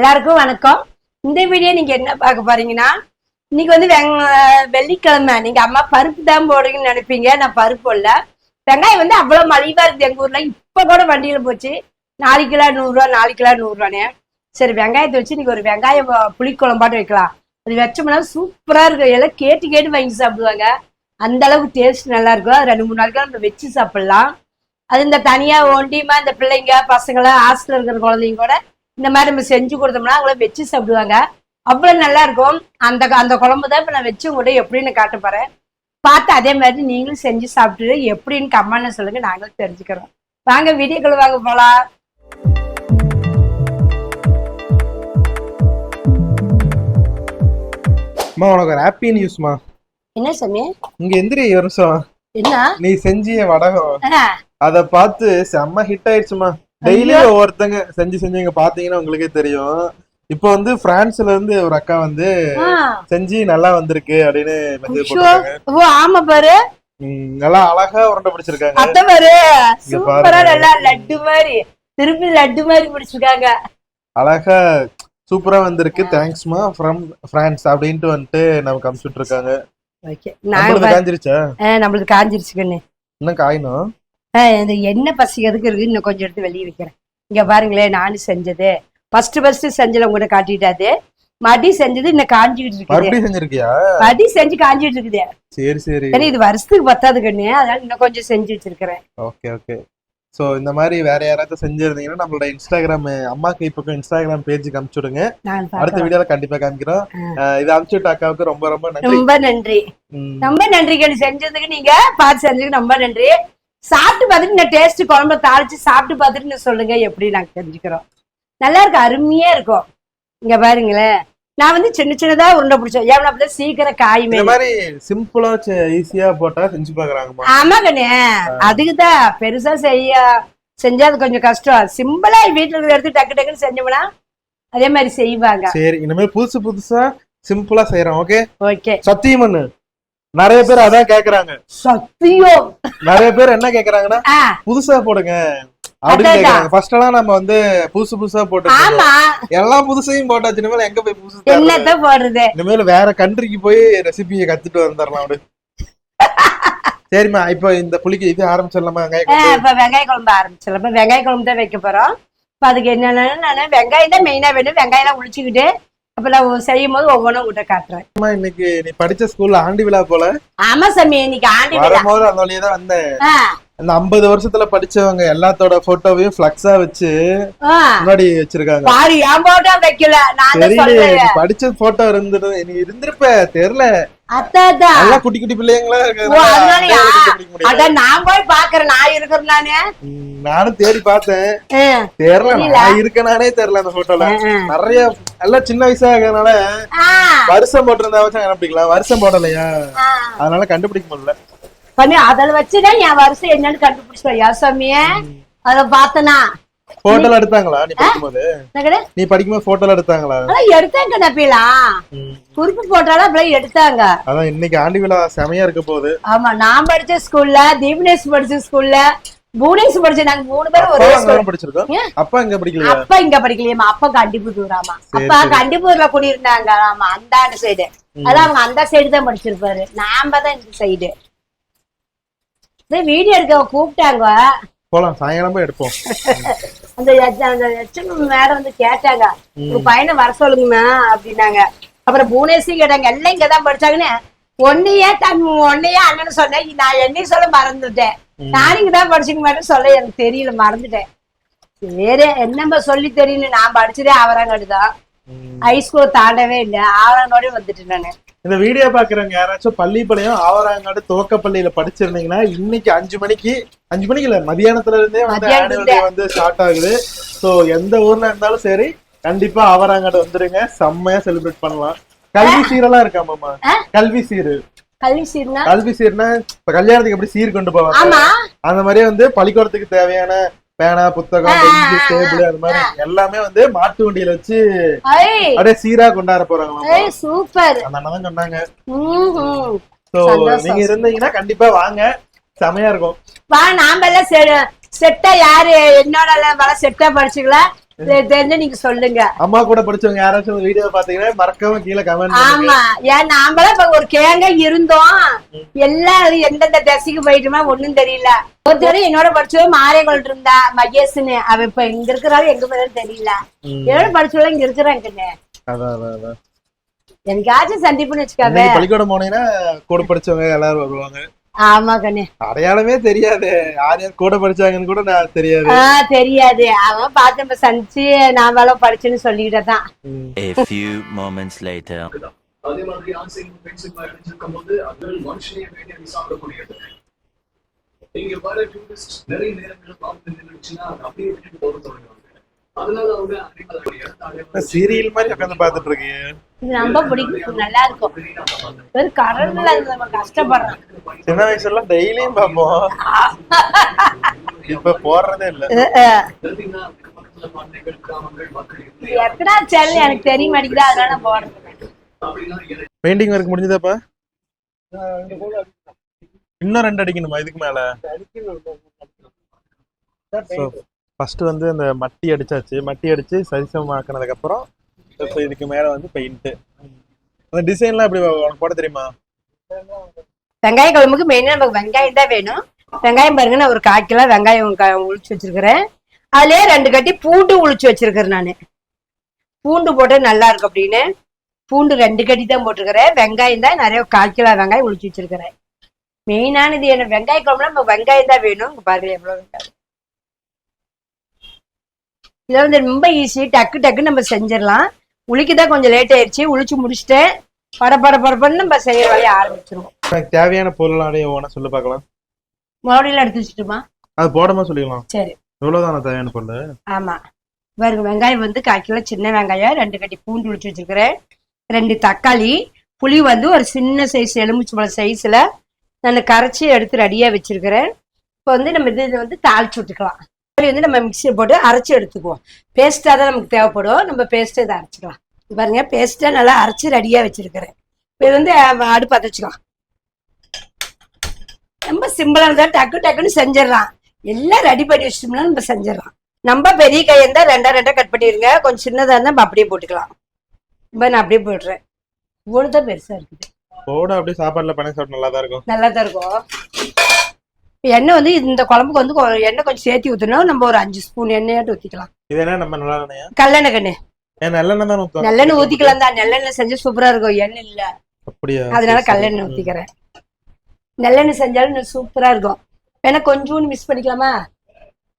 எல்லாருக்கும் வணக்கம். இந்த வீடியோ நீங்க என்ன பார்க்க போறீங்கன்னா இன்னைக்கு வந்து வெங்க- வெள்ளிக்கிழமை. நீங்க அம்மா பருப்பு தான் போடுறீங்கன்னு நினைப்பீங்க. நான் பருப்பு இல்ல வெங்காயம் வந்து அவ்வளவு மலிவா இருக்குது எங்க ஊர்ல. இப்ப கூட வண்டியில போச்சு. நாலு கிலோ நூறுரூவா நாலு கிலோ நூறுரூவானே சரி வெங்காயத்தை வச்சு இன்னைக்கு ஒரு வெங்காயம் புளிக்குழம்பாட்டு வைக்கலாம். அது வச்சோம்னா சூப்பரா இருக்கும். எல்லாம் கேட்டு கேட்டு வாங்கி சாப்பிடுவாங்க. அந்த அளவுக்கு டேஸ்ட் நல்லா இருக்கும். அது ரெண்டு மூணு நாளைக்கு நம்ம வச்சு சாப்பிடலாம். அது இந்த தனியா ஒண்டியமா இந்த பிள்ளைங்க பசங்களை ஹாஸ்டல் இருக்கிற குழந்தைங்க கூட இந்த மாதிரி நம்ம செஞ்சு கொடுத்தோம்னா அவங்கள வச்சு சாப்பிடுவாங்க. அவ்வளவு நல்லா இருக்கும். அந்த அந்த குழம்பு தான் இப்ப நான் வச்சு உங்கள்கிட்ட எப்படின்னு காட்ட போறேன். பார்த்து அதே மாதிரி நீங்களும் செஞ்சு சாப்பிட்டு எப்படின்னு கம்மான்னு சொல்லுங்க. நாங்களும் தெரிஞ்சுக்கிறோம். வாங்க வீடியோக்கள் வாங்க போலாம். அம்மா உனக்கு ஒரு ஹாப்பி நியூஸ்மா என்ன சாமி? இங்க எந்திரி ஒரு நிமிஷம். என்ன? நீ செஞ்சிய வடகம். அத பார்த்து செம்ம ஹிட் ஆயிடுச்சுமா. டெய்லி ஒவ்வொருத்தங்க செஞ்சு செஞ்சு இங்க பாத்தீங்கன்னா உங்களுக்கே தெரியும். இப்போ வந்து பிரான்ஸ்ல இருந்து ஒரு அக்கா வந்து. செஞ்சு நல்லா வந்திருக்கு அப்படின்னு மெசேஜ் போட்டாங்க ஓ ஆமா பாரு. நல்லா அழகா உருண்டை பிடிச்சிருக்காங்க. அத்தை பாரு. சூப்பரா. நல்லா லட்டு மாதிரி திருப்பி லட்டு மாதிரி பிடிச்சிருக்காங்க. அழகா சூப்பரா வந்திருக்கு. தேங்க்ஸ்மா ஃப்ரம் பிரான்ஸ் அப்படின்ட்டு வந்துட்டு நமக்கு அனுப்பிச்சுட்டு இருக்காங்க நம்மளுக்கு காஞ்சிருச்சா? நம்மளுக்கு காஞ்சிருச்சு கண்ணு. இன்னும் காயணும். ஆ, இந்த எண்ணெய் பசிக்கிறதுக்கு இருக்கு. இன்னும் கொஞ்சம் எடுத்து வெளியே வைக்கிறேன். இங்க பாருங்களேன் நானும் செஞ்சது. ஃபர்ஸ்ட் ஃபர்ஸ்ட் செஞ்சல உங்கள்கிட்ட காட்டிட்டாது மடி செஞ்சது இன்னும் காஞ்சிக்கிட்டு இருக்குது. மடி செஞ்சு காஞ்சிட்டு இருக்குது. சரி சரி. ஏன்னா இது வருஷத்துக்கு பத்தாது கண்ணு. அதனால இன்னும் கொஞ்சம் செஞ்சு வச்சிருக்கிறேன். Okay okay. சோ இந்த மாதிரி வேற யாராவது செஞ்சிருந்தீங்கன்னா நம்மளோட இன்ஸ்டாகிராம் அம்மாக்கு இப்போ இன்ஸ்டாகிராம் பேஜுக்கு அனுப்பிச்சு விடுங்க. அடுத்த. வீடியோல கண்டிப்பா காமிக்கிறோம். இது அனுப்பிச்சு விட்ட அக்காவுக்கு ரொம்ப ரொம்ப நன்றி. ரொம்ப நன்றி. ரொம்ப நன்றி செஞ்சதுக்கு நீங்க பார்த்து செஞ்சதுக்கு ரொம்ப நன்றி. சாப்பிட்டு பார்த்துட்டு இந்த டேஸ்ட் குழம்பு தாளிச்சு சாப்பிட்டு பார்த்துட்டு சொல்லுங்க எப்படி நாங்க தெரிஞ்சுக்கிறோம். நல்லா இருக்கும் அருமையா இருக்கும். இங்க பாருங்களேன். நான் வந்து சின்ன சின்னதா உருண்டை பிடிச்சேன். ஏன் அப்பதான் சீக்கிரம் காயுமே இந்த மாதிரி சிம்பிளா ஈஸியா போட்டா செஞ்சு பாக்குறாங்கம்மா ஆமா கண்ணு. அதுக்குதான் பெருசா செய்ய செஞ்சா அது கொஞ்சம் கஷ்டம். சிம்பிளா வீட்டுல இருக்கிற எடுத்து டக்கு டக்குன்னு செஞ்சோம்னா அதே மாதிரி செய்வாங்க. சரி இனிமேல் புதுசு புதுசா சிம்பிளா செய்யறோம் ஓகே ஓகே சத்தியமண்ணு நிறைய பேர் அதான் கேக்குறாங்க. சத்தியம். நிறைய பேர் என்ன கேக்குறாங்கன்னா புதுசா போடுங்க. அப்படின்னு அதான். கேக்குறாங்க. ஃபர்ஸ்ட் எல்லாம் நம்ம வந்து புதுசு புதுசா போட்டு ஆமா. எல்லாம் புதுசையும் போட்டாச்சு. இனிமேல் எங்க போய் புதுசு போடுறது? இனிமேல் வேற கண்ட்ரிக்கு போய் ரெசிபியை கத்துட்டு வந்துடலாம் அப்படி. சரிம்மா இப்போ இந்த புளிக்கு இது ஆரம்பிச்சிடலாமா? வெங்காயம்? இப்ப வெங்காய குழம்பு ஆரம்பிச்சிடலாம். இப்ப வெங்காய குழம்பு தான் வைக்க போறோம். இப்ப அதுக்கு என்னன்னா நான் வெங்காயம் தான் மெயினா வேணும். வெங்காயம் எல்லாம் உளிச்சுக்கிட்டு அப்ப நான் செய்யும் போது ஒவ்வொன்றும் உங்கள்கிட்ட காட்டுறேன். அம்மா, இன்னைக்கு நீ படிச்ச ஸ்கூல்ல ஆண்டு விழா போல? ஆமா சாமி இன்னைக்கு ஆண்டி விழா. வரும்போது அந்த வழியே தான் வந்தேன். ஆ, அந்த ஐம்பது வருஷத்துல படிச்சவங்க எல்லாத்தோட போட்டோவையும் பிளக்ஸா வச்சு. முன்னாடி வச்சிருக்காங்க. பாரு என் போட்டோ வைக்கல. நான் தெரியல நீ படிச்ச போட்டோ இருந்துட்டு நீ இருந்திருப்ப தெரியல. அதான் குட்டி குட்டி பிள்ளைங்களா. அதான் நான் போய் பாக்குறேன் நான் இருக்கிறேன் நானு. நானும் தேடி பார்த்தேன். தெரியல. நான் இருக்கனானே தெரியல அந்த போட்டோல நிறைய எல்லாம் சின்ன வயசா இருக்கிறதுனால ஆ, வருஷம் போட்டிருந்தா வச்சு கண்டுபிடிக்கலாம் வருஷம் போடலையா. அதனால கண்டுபிடிக்க முடியல. பண்ணி அதில் வச்சுதான் என் வருஷம் என்னன்னு கண்டுபிடிச்சேன் யா சாமியே. அத பார்த்தனா. போட்டோல எடுத்தாங்களா நீ படிக்கும்போது? நீ படிக்கும்போது போட்டோல எடுத்தாங்களா? எடுத்தாங்க நப்பிலாம் ம். குறிப்பு போட்டாலும் அப்படியே எடுத்தாங்க. அதான் இன்னைக்கு ஆண்டு விழா செமையா இருக்க போகுது. ஆமா நான் படிச்ச ஸ்கூல்ல தீபனேஷ் படிச்ச ஸ்கூல்ல புவனேஷ் படிச்ச நாங்க மூணு பேரும் ஒரே ஸ்கூல் படிச்சிருக்கோம்? அப்பா இங்க படிக்கலையா? அப்பா இங்க படிக்கலையேமா அப்பா கண்டிப்புத்தூர் ஆமா. அப்பா. கண்டிப்பூர்ல குடியிருந்தாங்க. ஆமா அந்த சைடு அதான் அவங்க அந்த சைடு தான் படிச்சிருப்பாரு. நாம தான் இந்த சைடு வீடியோ எடுக்க கூப்பிட்டாங்க. போலாம் சாயங்காலம் எடுப்போம். அந்த அந்த மேடம் வந்து கேட்டாங்க. உங்க பையனை வர சொல்லுங்கண்ணா அப்படின்னாங்க. அப்புறம் புவனேஸ்வரி கேட்டாங்க எல்லாம் இங்கதான் படிச்சாங்கன்னு. ஒன்னையே தன் ஒன்னையே அண்ணன்னு சொன்னேன். நான் என்னையும் சொல்ல மறந்துட்டேன். நானும் இங்கதான் படிச்சுக்க மாட்டேன்னு சொல்ல எனக்கு தெரியல மறந்துட்டேன். சரி என்னம்ப சொல்லி தெரியும் நான் படிச்சதே ஆவராங்காடு தான். ஹைஸ்கூல் தாண்டவே இல்லை. ஆவராங்கோடய வந்துட்டேன் நானு. இந்த வீடியோ பாக்குறவங்க யாராச்சும் பள்ளிப்பாளையம் ஆவராங்காடு துவக்கப்பள்ளியில படிச்சிருந்தீங்கன்னா இன்னைக்கு அஞ்சு மணிக்கு அஞ்சு மணிக்கு இல்ல மதியானத்துல இருந்தே வந்து ஆனுவல் டே வந்து ஸ்டார்ட் ஆகுது. சோ எந்த ஊர்ல இருந்தாலும் சரி கண்டிப்பா ஆவராங்காடு வந்துருங்க. செம்மையா செலிப்ரேட் பண்ணலாம். கல்வி சீரெல்லாம் இருக்காமாமா கல்வி சீரு. கல்வி சீர்னா? கல்வி சீர்னா இப்ப கல்யாணத்துக்கு எப்படி சீர் கொண்டு போவாங்க? அந்த மாதிரியே வந்து பள்ளிக்கூடத்துக்கு தேவையான பேனா புத்தகம் டேபிள் அது மாதிரி எல்லாமே வந்து மாட்டு வண்டியில வச்சு அப்படியே சீரா கொண்டாட போறாங்களாமா ஐ சூப்பர். அந்த அண்ணன் சொன்னாங்க. சோ. நீங்க இருந்தீங்கன்னா கண்டிப்பா வாங்க. செமையா இருக்கும். வா நாம எல்லாம் செட்டா யாரு? என்னோட எல்லாம் வர செட்டா படிச்சுக்கலாம் நீங்க சொல்லுங்க? அம்மா கூட படிச்சவங்க யாராச்சும் வீடியோ பாத்தீங்கன்னா மறக்காம கீழே கமெண்ட் ஆமா. ஏன் இப்ப ஒரு கேங்க இருந்தோம். எல்லாம் எந்தெந்த திசைக்கு போயிட்டுமா ஒண்ணும் தெரியல. ஒருத்தர் என்னோட படிச்சவ மாரியகோள் இருந்தா மகேஷ்னு. அவ இப்ப இங்க இருக்கிறாரு எங்க போறாரு தெரியல. என்னோட படிச்சவங்க இங்க இருக்கிறாங்கன்னு. எனக்காச்சும் சந்திப்புன்னு வச்சுக்காவே பள்ளிக்கூடம் போனீங்கன்னா கூட படிச்சவங்க எல்லாரும் வருவாங்க. ஆமா கண்ணு. அடையாளமே தெரியாது. யார் யார் கூட படிச்சாங்கன்னு கூட நான் தெரியாது. தெரியாது. அவன் பார்த்து நம்ம சந்திச்சு நான் வேலை படிச்சுன்னு சொல்லிக்கிட்டே தான். A few moments later. அதே மாதிரி ஆண் செய்யும் பெண் செய்யும் அறிஞ்சிருக்கும் போது அது மனுஷனையே வேண்டிய சாப்பிடக்கூடியது. இங்க வர டூரிஸ்ட் நிறைய நேரங்கள் பார்த்து நின்றுச்சுன்னா அப்படியே விட்டுட்டு போக தொடங்குவாங்க அதனால அவங்க அனிமல் இடத்த சீரியல் மாதிரி உட்காந்து பாத்துட்டு இருக்கீங்க இது ரொம்ப பிடிக்கும். நல்லா இருக்கும் வெறும் கடல்ல நம்ம கஷ்டப்படுறோம். சின்ன வயசுல டெய்லியும் பார்ப்போம். இப்ப போடுறதே இல்ல. எத்தனை சேனல் எனக்கு தெரிய மாட்டேங்குது. அதனால போடுறேன் பெயிண்டிங் ஒர்க் முடிஞ்சதாப்பா? இன்னும் ரெண்டு அடிக்கணுமா? இதுக்கு மேல? ஃபஸ்ட்டு வந்து அந்த மட்டி அடித்தாச்சு மட்டி அடித்து சரிசமமாக்குனதுக்கப்புறம் இப்போ இதுக்கு மேலே வந்து பெயிண்ட்டு அந்த டிசைன்லாம் எப்படி உனக்கு போட தெரியுமா? வெங்காய குழம்புக்கு மெயினாக நமக்கு வெங்காயம் தான் வேணும். வெங்காயம் பாருங்க நான் ஒரு கால் கிலோ வெங்காயம் உளிச்சு வச்சிருக்கிறேன். அதுலேயே ரெண்டு கட்டி பூண்டு உளிச்சு வச்சிருக்கிறேன் நான். பூண்டு போட்டால் நல்லா இருக்கும் அப்படின்னு. பூண்டு ரெண்டு கட்டி தான் போட்டிருக்கிறேன். வெங்காயம் தான் நிறைய கால் கிலோ வெங்காயம் உளிச்சு வச்சிருக்கிறேன். மெயினானது என்ன? வெங்காய குழம்புல நம்ம வெங்காயம் தான் வேணும். பாருங்க எவ்வளோ வெங்காயம். இதை வந்து ரொம்ப ஈஸி டக்கு டக்கு நம்ம செஞ்சிடலாம். உளிக்க தான் கொஞ்சம் லேட் ஆயிடுச்சு. உளிச்சு முடிச்சுட்டேன் பட பட படப்படன்னு நம்ம செய்யற வேலையை ஆரம்பிச்சிருவோம். எனக்கு தேவையான பொருள் அப்படியே ஓன சொல்லி பார்க்கலாம். மறுபடியும் எடுத்து வச்சுட்டுமா? அது போடாம சொல்லிக்கலாம் சரி. இவ்வளவுதான தேவையான பொருள்? ஆமா. பாருங்க வெங்காயம் வந்து கால் கிலோ சின்ன வெங்காயம் ரெண்டு கட்டி பூண்டு உளிச்சு வச்சிருக்கிறேன். ரெண்டு தக்காளி புளி வந்து ஒரு சின்ன சைஸ் எலுமிச்சம்பழம் சைஸ்ல நான் கரைச்சி எடுத்து ரெடியா வச்சிருக்கிறேன். இப்போ வந்து நம்ம இது இதை வந்து தாளிச்சு விட்டுக்கலாம். புளி வந்து நம்ம மிக்சியில் போட்டு அரைச்சி எடுத்துக்குவோம். பேஸ்ட்டாக தான் நமக்கு தேவைப்படும். நம்ம பேஸ்ட்டை இதை அரைச்சிக்கலாம். பாருங்க பேஸ்ட்டாக நல்லா அரைச்சி ரெடியாக வச்சிருக்கிறேன். இது வந்து அடுப்பு பற்ற வச்சுக்கலாம். ரொம்ப சிம்பிளாக இருந்தால் டக்கு டக்குன்னு செஞ்சிடலாம். எல்லாம் ரெடி பண்ணி வச்சிட்டோம்னா நம்ம செஞ்சிடலாம். நம்ம பெரிய கை இருந்தா ரெண்டா ரெண்டா கட் பண்ணிடுங்க. கொஞ்சம் சின்னதா இருந்தா நம்ம அப்படியே போட்டுக்கலாம். இப்போ நான் அப்படியே போடுறேன் இவ்வளவுதான் பெருசா இருக்குது. போட அப்படியே சாப்பாடுல பண்ணி சாப்பிட்டு நல்லா தான் இருக்கும். நல்லா தான் இருக்கும். எண்ணெய் வந்து இந்த குழம்புக்கு வந்து எண்ணெய் கொஞ்சம் சேர்த்து ஊற்றணும் நம்ம ஒரு அஞ்சு ஸ்பூன் எண்ணெயாட்டு ஊற்றிக்கலாம் இது என்ன நம்ம நல்லா இல்லையா? கல்லெண்ணெய் கண்ணு. நல்லெண்ணெய் தான் நல்லெண்ணெய் ஊற்றிக்கலாம் தான் நல்லெண்ணெய் செஞ்சு சூப்பரா இருக்கும். எண்ணெய் இல்ல. அப்படியா? அதனால. கல்லெண்ணெய் ஊற்றிக்கிறேன் நல்லெண்ணெய் செஞ்சாலும் இன்னும் சூப்பரா இருக்கும். வேணா கொஞ்சோண்டு மிஸ் பண்ணிக்கலாமா?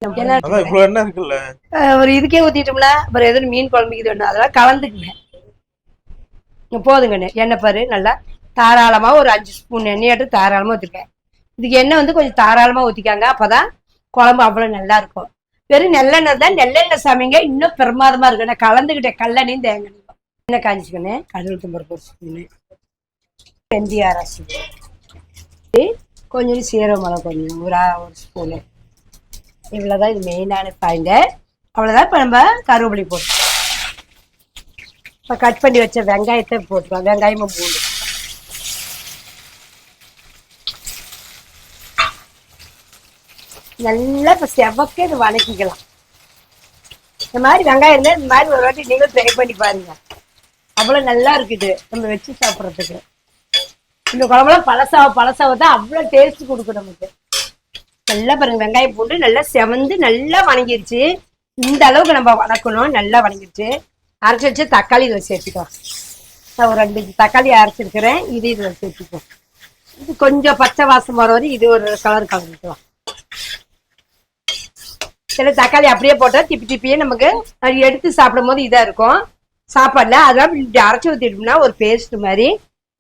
எண்ணெய் ஒரு இதுக்கே ஊத்திட்டோம்னா அப்புறம் எதுவும் மீன் குழம்புக்கு வேணும் அதெல்லாம் கலந்துக்குங்க. போதுங்கண்ணே எண்ணெய் பாரு நல்லா தாராளமா ஒரு அஞ்சு ஸ்பூன் எண்ணெயாட்டு தாராளமா ஊற்றிருக்கேன் இதுக்கு எண்ணெய் வந்து கொஞ்சம் தாராளமா ஊத்திக்காங்க. அப்பதான் குழம்பு அவ்வளவு நல்லா இருக்கும். வெறும் நெல்லெண்ணெய் தான். நெல்லெண்ணெய் சமைங்க. இன்னும் பிரமாதமா இருக்கும். நான் கலந்துக்கிட்டேன் கல்லெண்ணையும் தேங்காய் எண்ணெய் காஞ்சிக்கணும் கடல் தும்பருக்கு வெந்தய அரசு கொஞ்சம் சீரக மிளகு கொஞ்சம். ஒரு ஒரு ஸ்பூனு இவ்வளவுதான் இது மெயினான பாயிண்ட் அவ்வளவுதான் இப்ப நம்ம கருவேப்பிலை போட்டு. இப்ப கட் பண்ணி வச்ச வெங்காயத்தை போட்டுக்கலாம். வெங்காயமும் பூண்டு. நல்லா இப்ப செவக்க இது வதக்கிக்கலாம். இந்த மாதிரி வெங்காயம் இருந்தால் இந்த மாதிரி ஒரு வாட்டி நீங்களும் ட்ரை பண்ணி பாருங்க. அவ்வளவு நல்லா இருக்குது நம்ம வச்சு சாப்பிட்றதுக்கு. இந்த குழம்புலாம் பழசாவ பழசாவ தான் அவ்வளவு டேஸ்ட் கொடுக்கும் நமக்கு. நல்லா பாருங்க வெங்காயம் பூண்டு நல்லா செவந்து நல்லா வணங்கிருச்சு. இந்த அளவுக்கு நம்ம வணக்கணும் நல்லா வணங்கிருச்சு. அரைச்சி வச்சு தக்காளி இதில் சேர்த்துக்கோ. நான் ஒரு ரெண்டு தக்காளி அரைச்சிருக்கிறேன் இது இதில் சேர்த்துக்கோ. இது கொஞ்சம் பச்சை வாசம் வர வரை இது ஒரு கலர் கலந்துக்கலாம் சில தக்காளி அப்படியே போட்டால் திப்பி திப்பியே நமக்கு எடுத்து சாப்பிடும் போது இதாக இருக்கும். சாப்பாடுல அதெல்லாம் இப்படி அரைச்சி ஊற்றிட்டோம்னா ஒரு பேஸ்ட் மாதிரி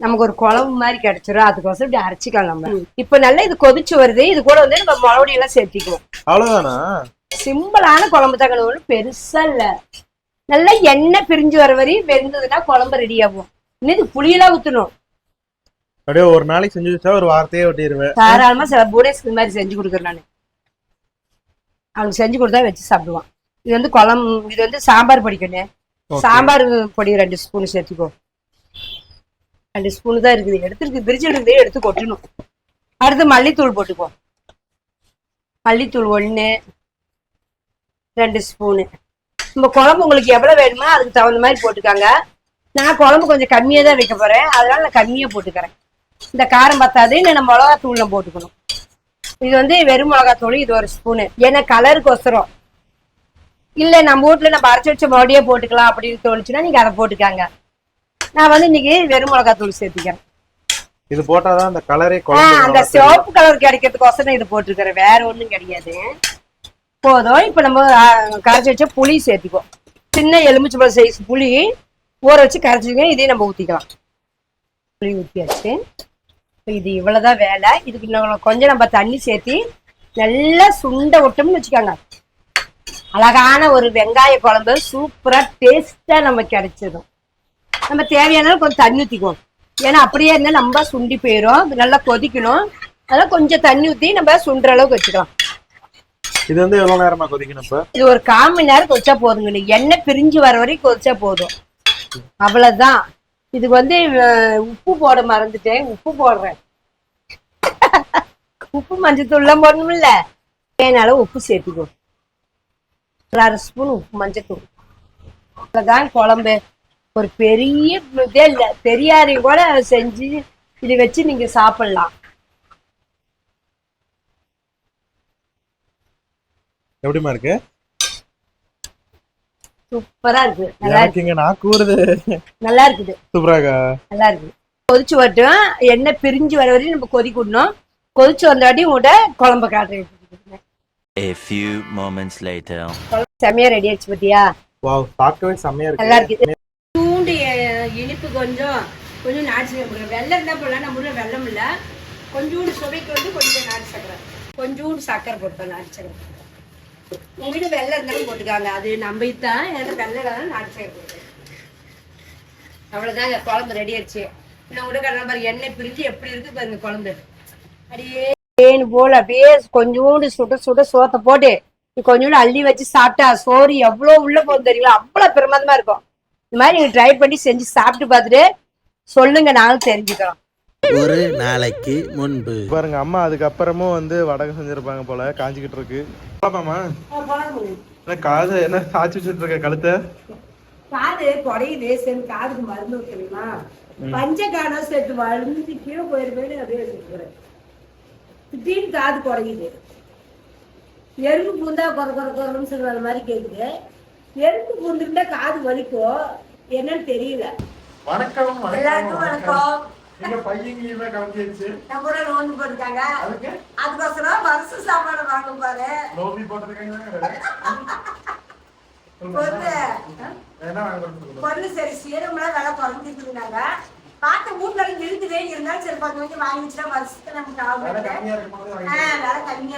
நமக்கு ஒரு குழம்பு மாதிரி கிடைச்சிரும். அதுக்கோசரம் இப்படி அரைச்சிக்கலாம் நம்ம. இப்போ நல்லா இது கொதிச்சு வருது. இது கூட வந்து நம்ம மறுபடியும் எல்லாம் சேர்த்திக்குவோம். அவ்வளவுதானா? சிம்பிளான குழம்பு தாங்க ஒன்றும் பெருசா இல்ல. நல்லா எண்ணெய் பிரிஞ்சு வர வரையும் வெந்ததுன்னா குழம்பு ரெடி ஆகும். இன்னும் இது புளியெல்லாம் ஊத்தணும். அப்படியே ஒரு நாளைக்கு செஞ்சு வச்சா ஒரு வார்த்தையே ஒட்டிடுவேன் தாராளமா சில பூடேஸ்க்கு இந்த மாதிரி செஞ்சு கொடுக்குறேன் நான். அவனுக்கு செஞ்சு கொடுத்தா வச்சு சாப்பிடுவான். இது வந்து குழம்பு இது வந்து சாம்பார் பொடிக்கணும் Okay. சாம்பார் பொடி ரெண்டு ஸ்பூன் சேர்த்துக்கோ. ரெண்டு ஸ்பூன் தான் இருக்குது. எடுத்துருக்கு பிரிச்சு இருக்குது எடுத்து கொட்டணும். அடுத்து மல்லித்தூள் போட்டுக்கோ. மல்லித்தூள் ஒன்று ரெண்டு ஸ்பூனு. நம்ம குழம்பு உங்களுக்கு எவ்வளவு வேணுமோ அதுக்கு தகுந்த மாதிரி போட்டுக்காங்க. நான் குழம்பு கொஞ்சம் கம்மியா தான் வைக்க போறேன். அதனால நான் கம்மியா போட்டுக்கிறேன். இந்த காரம் பத்தாது நான் மிளகா தூள்ல போட்டுக்கணும். இது வந்து வெறும் மிளகா தூள் இது ஒரு ஸ்பூனு. ஏன்னா கலருக்கோசரம். இல்ல நம்ம வீட்ல நம்ம அரைச்சு வச்ச மறுபடியே போட்டுக்கலாம் அப்படின்னு தோணுச்சுன்னா நீங்க அதை போட்டுக்காங்க. நான் வந்து இன்னைக்கு வெறும் மிளகா தூள் சேர்த்துக்கிறேன். இது போட்டாதான் அந்த கலரே அந்த. சிவப்பு கலர் கிடைக்கிறதுக்கோசரம் இது போட்டிருக்கிறேன். வேற ஒண்ணும் கிடையாது. போதும் இப்ப நம்ம கரைச்சி வச்ச புளி சேர்த்துக்குவோம். சின்ன எலுமிச்சம்பழம் சைஸ் புளி. ஊற வச்சு கரைச்சிக்கோ இதையும் நம்ம ஊத்திக்கலாம். புளி இப்ப இது இவ்வளவுதான் வேலை. இதுக்கு இன்னும் கொஞ்சம் நம்ம தண்ணி சேர்த்து நல்லா சுண்ட விட்டோம்னு வச்சுக்கோங்க. அழகான ஒரு வெங்காய குழம்பு சூப்பரா டேஸ்டா நம்ம கிடைச்சிடும் நம்ம தேவையான கொஞ்சம் தண்ணி ஊத்திக்குவோம். ஏன்னா அப்படியே இருந்தா நம்ம சுண்டி போயிடும் நல்லா கொதிக்கணும். அதெல்லாம் கொஞ்சம் தண்ணி ஊத்தி நம்ம சுண்டுற அளவுக்கு வச்சுக்கலாம். இது வந்து எவ்வளவு நேரமா கொதிக்கணும் இப்ப? இது ஒரு கால் மணி நேரம் கொதிச்சா போதுங்க. எண்ணெய் பிரிஞ்சு வர வரைக்கும் கொதிச்சா போதும். அவ்வளவுதான். இதுக்கு வந்து உப்பு போட மறந்துட்டேன். உப்பு போடுறேன். உப்பு மஞ்சத்தூள்லாம் போடணும்ல? தேனால உப்பு சேர்த்துக்கோ. ஒரு அரை ஸ்பூன் உப்பு மஞ்சத்தூள். அவ்வளவுதான் குழம்பு. ஒரு பெரிய இதே இல்லை. பெரியாரையும் கூட செஞ்சு இது வச்சு நீங்க சாப்பிடலாம். எப்படிமா இருக்கு? சூப்பரா இருக்கு. நல்லா எனக்கு இங்க நான் கூறுது. நல்லா இருக்குது. சூப்பராக்கா? நல்லா இருக்கு. கொதிச்சு வரட்டும். எண்ணெய் பிரிஞ்சு வர வரையும் நம்ம கொதிக்கணும் கொதிச்சு வந்தாட்டி உங்கள்கிட்ட குழம்பு காட்டுறேன். A few moments later. செமையா ரெடி ஆயிடுச்சு பத்தியா? வாவ் பார்க்கவே நல்லா இருக்கு. இருக்குது தூண்டு அஹ், இனிப்பு கொஞ்சம் கொஞ்சம் நாட்டு சக்கரை வெள்ளம் இருந்தா போடலாம் நம்ம ஊர்ல வெள்ளம் இல்ல. கொஞ்சோண்டு சுவைக்கு வந்து கொஞ்சம் நாட்டு சக்கரை. கொஞ்சோண்டு சக்கரை போட்டோம் நாட்டு சக்கரை. உங்க வீட்டு வெள்ளம் இருந்தாலும் போட்டுக்காங்க. அது நம்ம இதுதான் எனக்கு வெள்ளை இல்லாத நாட்டு சக்கரை போட்டுக்கோங்க. அவ்வளவுதாங்க குழம்பு ரெடி ஆயிடுச்சு. இன்னும் உடக்கடலாம் கடலை பாரு எண்ணெய் பிரிஞ்சு எப்படி இருக்கு பாருங்க குழம்பு. அப்படியே தேன் போல? அப்படியே கொஞ்சோண்டு சுட சுட சோத்தை போட்டு கொஞ்சோண்டு அள்ளி வச்சு சாப்பிட்டா சோறு எவ்வளவு உள்ள போகும் தெரியுங்களா அவ்வளவு பிரமாதமா இருக்கும். இந்த மாதிரி நீங்க ட்ரை பண்ணி செஞ்சு சாப்பிட்டு பார்த்துட்டு சொல்லுங்க நானும் தெரிஞ்சுக்கிறோம். ஒரு நாளைக்கு முன்பு. பாருங்க அம்மா அதுக்கப்புறமும் வந்து வடகம் செஞ்சிருப்பாங்க போல காஞ்சிக்கிட்டு இருக்கு. பாப்பாமா என்ன காது என்ன சாச்சி வச்சுட்டு இருக்க கழுத்தை? காது குறையுது சரி காதுக்கு மருந்து தெரியுமா? பஞ்சகானம் சேர்த்து வளர்ந்து கீழே போயிருப்பேன்னு அப்படியே திடீர்னு காது குறையுது எறும்பு பூந்தா குறை குறை குறைன்னு சொல்ற மாதிரி கேக்குது. எறும்பு பூந்துருந்தா காது வலிக்கும். என்னன்னு தெரியல. வணக்கம் எல்லாருக்கும் வணக்கம். எங்க பையங்க கலந்துச்சு நம்ம கூட நோன்பு போட்டுருக்காங்க. அதுக்கு? அதுக்கோசரம் வருஷ சாப்பாடு வாங்க பாரு. நோபி போட்டிருக்காங்க. பொண்ணு. சரி சீரம்லாம் விலை குறைஞ்சிட்டு இருந்தாங்க. பார்த்த வீட்டுல இருக்குதே இருந்தாலும் சரி கொஞ்சம் கொஞ்சம் வாங்கி வச்சுட்டா வருஷத்துக்கு நமக்கு ஆகும் விலை கம்மியா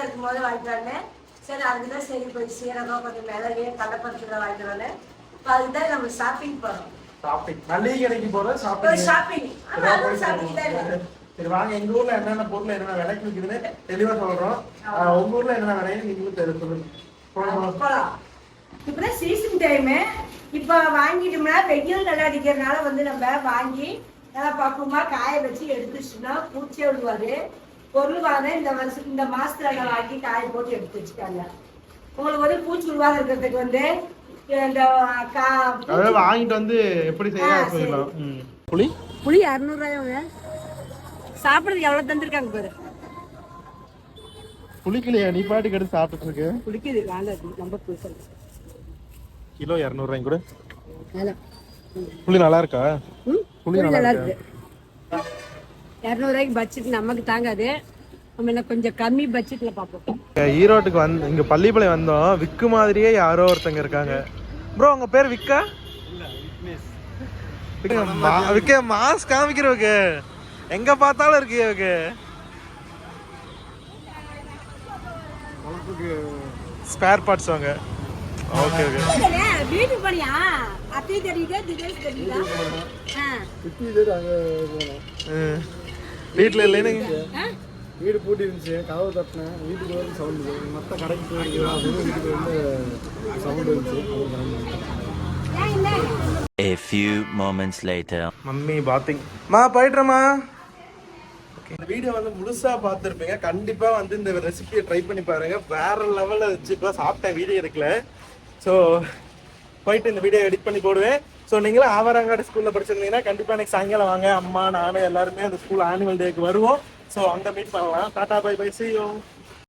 இருக்கும் போது சரி அதுக்குதான் சரி போய் சீரகம் கொஞ்சம் மிளகு கடப்பருத்துல வாங்கிட்டு வரேன் இப்ப அதுதான் நம்ம ஷாப்பிங் போறோம். ஷாப்பிங் மளிகை கடைக்கு போற ஒரு ஷாப்பிங் ஷாப்பிங் அதுவும் ஷாப்பிங் தான் சரி வாங்க. எங்க ஊர்ல என்னென்ன பொருள் என்னென்ன விலைக்கு விக்குதுன்னு தெளிவா சொல்றோம். உங்க ஊர்ல என்னென்ன விலைன்னு நீங்களும் தெரியும் சொல்லுங்க. இப்பதான் சீசன் டைமு இப்ப வாங்கிட்டோம்னா வெயில் நல்லா அடிக்கிறதுனால வந்து நம்ம வாங்கி நல்லா பக்குவமா காய வச்சு எடுத்து வச்சுட்டோம்னா பூச்சியே விடுவாரு பொருள் வாங்க இந்த வருஷம் இந்த மாசத்துல வாங்கி காய போட்டு எடுத்து வச்சுட்டாங்க உங்களுக்கு வந்து பூச்சி விடுவாங்க இருக்கிறதுக்கு வந்து அதாவது வாங்கிட்டு வந்து எப்படி செய்ய ஆ, சரி. சொல்லலாம். புளி? புளி இரநூறுவாயோங்க சாப்பிட்றதுக்கு எவ்வளவு தந்திருக்காங்க பாரு. புளிக்கலையா? நீ பாட்டுக்கு எடுத்து சாப்பிட்டுட்டு இருக்கு. குடிக்குது வாங்க ரொம்ப புதுசு கிலோ இரநூறுவாய்க்கு கூட. புளி நல்லா இருக்கா? புளி நல்லா இருக்கு? இரநூறுவாய்க்கு பட்ஜெட் நமக்கு தாங்காது. நம்ம என்ன கொஞ்சம் கம்மி பட்ஜெட்ல பார்ப்போம். ஈரோட்டுக்கு வந்து இங்க பள்ளிப்பாளையம் வந்தோம். விக்கு மாதிரியே யாரோ ஒருத்தங்க இருக்காங்க. ப்ரோ உங்க பேர் விக்கா? விக்க, மா- விக்க மாஸ் காமிக்கிறவங்க எங்க பார்த்தாலும் இருக்கு ஸ்பேர் பார்ட்ஸ் வாங்க. ஓகே ஓகே வீட்டுக்கு போனியா? அத்தையும் தெரியுதா திடீர்னு தெரியுதா வீட்டில் இல்லைன்னு வீடு பூட்டி இருந்துச்சு கதவு தட்டினேன். வீட்டுக்கு வந்து சவுண்டு மற்ற கடைக்கு அப்படின்னு வீட்டுக்கு வந்து சவுண்டு இருந்துச்சு. A few moments later. Mummy bathing. மா போயிடுறேம்மா இந்த வீடியோ வந்து முழுசா பார்த்துருப்பீங்க. கண்டிப்பா வந்து இந்த ரெசிபியை ட்ரை பண்ணி பாருங்க. வேற லெவல்ல வச்சு இப்போ சாப்பிட்டேன். வீடியோ இருக்குல்ல ஸோ போயிட்டு இந்த வீடியோ எடிட் பண்ணி போடுவேன். ஸோ நீங்களும் ஆவரங்காடு ஸ்கூல்ல படிச்சிருந்தீங்கன்னா கண்டிப்பா எனக்கு சாயங்காலம் வாங்க. அம்மா நானு எல்லாருமே அந்த ஸ்கூல் ஆனுவல் டேக்கு வருவோம். ஸோ அங்கே மீட் பண்ணலாம் tata bye bye see you